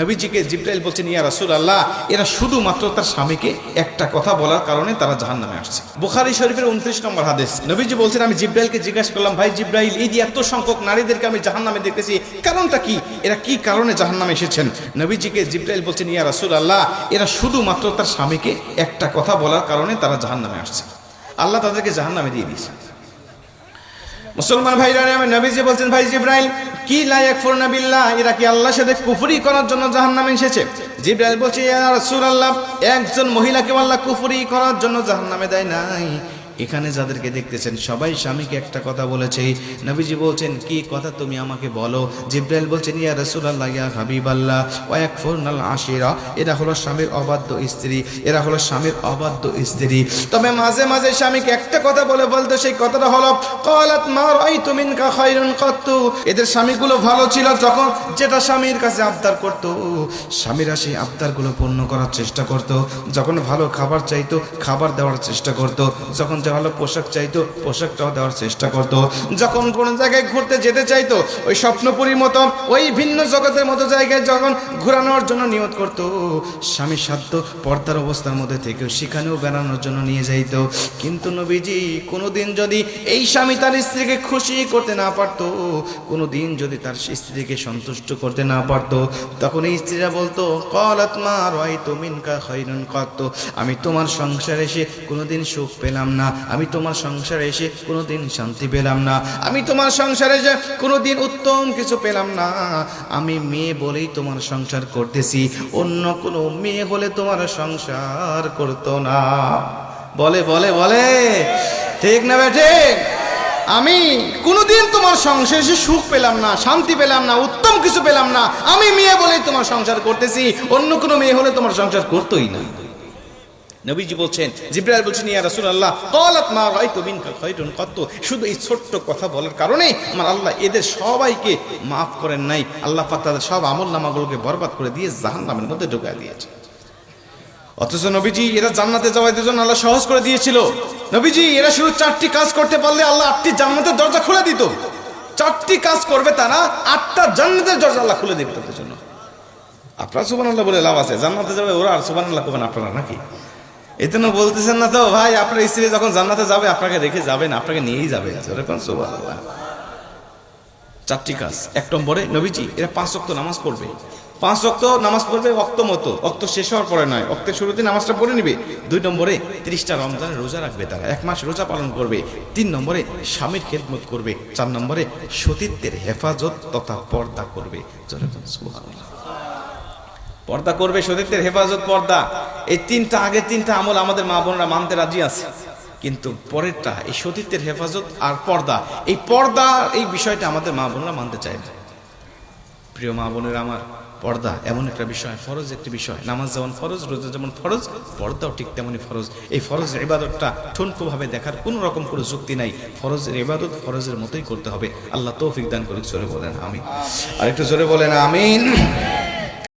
নবীজিকে জিব্রাইল বলছেন, ইয়া রাসূল আল্লাহ এরা শুধুমাত্র তার স্বামীকে একটা কথা বলার কারণে তারা জাহান নামে আসছে। বুখারি শরীফের উনত্রিশ নম্বর হাদিস, নবীজি বলছেন, আমি জিব্রাইলকে জিজ্ঞাসা করলাম, ভাই জিব্রাইল, এই এত সংখ্যক নারীদেরকে আমি জাহান নামে দেখতেছি, কারণটা কি? এরা কি কারণে জাহান নামে এসেছেন? নবীজিকে জিব্রাইল বলছেন, ইয়া রাসূল আল্লাহ এরা শুধুমাত্র তার স্বামীকে একটা কথা বলার কারণে তারা জাহান নামে আসছে। আল্লাহ তাদেরকে জাহান নামে দিয়ে দিয়েছে। মুসলমান ভাইরা, আমি নবীজি বলছেন, ভাই জিব্রাইল কি লায়াক ফরনা বিল্লাহ? এরা কি আল্লাহর সাথে কুফরি করার জন্য জাহান্নামে এসেছে? জিব্রাইল বলছে, ইয়া রাসূলুল্লাহ, একজন মহিলাকে আল্লাহ কুফরি করার জন্য জাহান্নামে দেয় নাই। এখানে যাদেরকে দেখতেছেন, সবাই স্বামীকে একটা কথা বলেছে নবীজি বলছেন, কি কথা তুমি আমাকে বলো? জিব্রাইল বলছেন, ইয়া রাসূলুল্লাহ, ইয়া হাবিবাল্লাহ ওয়াকফুরনাল আশিরা, এরা হলো স্বামীর অবাধ্য স্ত্রী, এরা হলো স্বামীর অবাধ্য স্ত্রী। তবে মাঝে মাঝে স্বামীকে একটা কথা বলে বলতো সেই কথাটা হলো, কলাত মা রাইতু মিনকা খায়রুন কত্তু। এদের স্বামীগুলো ভালো ছিল যখন যেটা স্বামীর কাছে আবদার করত, স্বামীরা সেই আবদারগুলো পূর্ণ করার চেষ্টা করত, যখন ভালো খাবার চাইতো, খাবার দেওয়ার চেষ্টা করত, যখন যে ভালো পোশাক চাইতো, পোশাকটাও দেওয়ার চেষ্টা করতো। যখন কোনো জায়গায় ঘুরতে যেতে চাইতো, ওই স্বপ্নপুরীর মতো, ওই ভিন্ন জগতের মতো জায়গায় যখন ঘোরানোর জন্য নিয়ত করত, স্বামী সাধ্য পর্দার অবস্থার মধ্যে থেকেও সেখানেও বেড়ানোর জন্য নিয়ে যাইতো। কিন্তু নবীজি, কোনোদিন যদি এই স্বামী তার স্ত্রীকে খুশি করতে না পারতো, কোনোদিন যদি তার স্ত্রীকে সন্তুষ্ট করতে না পারতো, তখন এই স্ত্রীরা বলতো, কলাত মা রয় তুমিনকা খৈরুন কত, আমি তোমার সংসারে এসে কোনোদিন সুখ পেলাম না। আমি তোমার সংসারে এসে কোনোদিন শান্তি পেলাম না। আমি তোমার সংসারে যে কোনোদিন উত্তম কিছু পেলাম না। আমি মেয়ে বলেই তোমার সংসার করতেছি। অন্য কোনো মেয়ে হলে তোমার সংসার করতো না। বলে বলে বলে। ঠিক না বেঠে আমি কোনোদিন তোমার সংসারে সুখ পেলাম না, শান্তি পেলাম না, উত্তম কিছু পেলাম না। আমি মেয়ে বলেই তোমার সংসার করতেছি। অন্য কোনো মেয়ে হলে তোমার সংসার করতোই না। নবীজি বলছেন, জিব্রাইল বলছেন, ইয়া রাসূলুল্লাহ, ক্বালাত মা রাআইতু মিনকা খায়রুন কত শুধু এই ছোট্ট কথা বলার কারণে আমার আল্লাহ এদের সবাইকে মাফ করেন নাই। আল্লাহ পাক তাদের সব আমল নামাগুলোকে বরবাদ করে দিয়ে জাহান্নামের মধ্যে ঢুকায় দিয়েছে। অথচ নবীজি, এরা জান্নাতে যাওয়ার জন্য আল্লাহ সহজ করে দিয়েছিল। নবীজি, এরা শুধু চারটি কাজ করতে পারলে আল্লাহ আটটি জান্নাতের দরজা খুলে দিত। চারটি কাজ করবে তারা, আটটা জান্নাতের দরজা আল্লাহ খুলে দিবে তাদের জন্য। আপনারা সুবান আল্লাহ বলে লাভ আছে। জান্নাতে যাবে ওরা আর সুবান আল্লাহ করবেন আপনারা নাকি? এজন্য বলতেছেন না তো, ভাই, আপনার স্ত্রী যখন জান্নাতে যাবে, আপনাকে রেখে যাবেন আপনাকে নিয়েই যাবে। চারটি কাজ। এক নম্বরে, নবীজি, এরা পাঁচ অক্ত নামাজ পড়বে। পাঁচ অক্ত নামাজ পড়বে অক্ত মতো। অক্ত শেষ হওয়ার পরে নয় অক্তের শুরুতে নামাজটা পড়ে নিবে। দুই নম্বরে, তিরিশটা রমজানের রোজা রাখবে তারা। এক মাস রোজা পালন করবে। তিন নম্বরে, স্বামীর খেদমত করবে। চার নম্বরে, সতীত্বের হেফাজত তথা পর্দা করবে। পর্দা করবে সতীত্বের হেফাজত পর্দা। এই তিনটা আগে তিনটা আমল আমাদের মা বোনরা মানতে রাজি আছে। কিন্তু পরেরটা, এই সতীত্বের হেফাজত আর পর্দা। এই পর্দা, এই বিষয়টা আমাদের মা বোনরা মানতে চায় না। প্রিয় মা বোনেরা আমার, পর্দা এমন একটা বিষয়, ফরজ একটি বিষয়। নামাজ যেমন ফরজ, রোজা যেমন ফরজ, পর্দাও ঠিক তেমনই ফরজ। এই ফরজের ইবাদতটা ঠুনকোভাবে দেখার কোনো রকম কোনো যুক্তি নাই। ফরজের ইবাদত ফরজের মতোই করতে হবে। আল্লাহ তৌফিক দান করে জোরে বলেন আমি আর একটু জোরে বলেন, আমিন।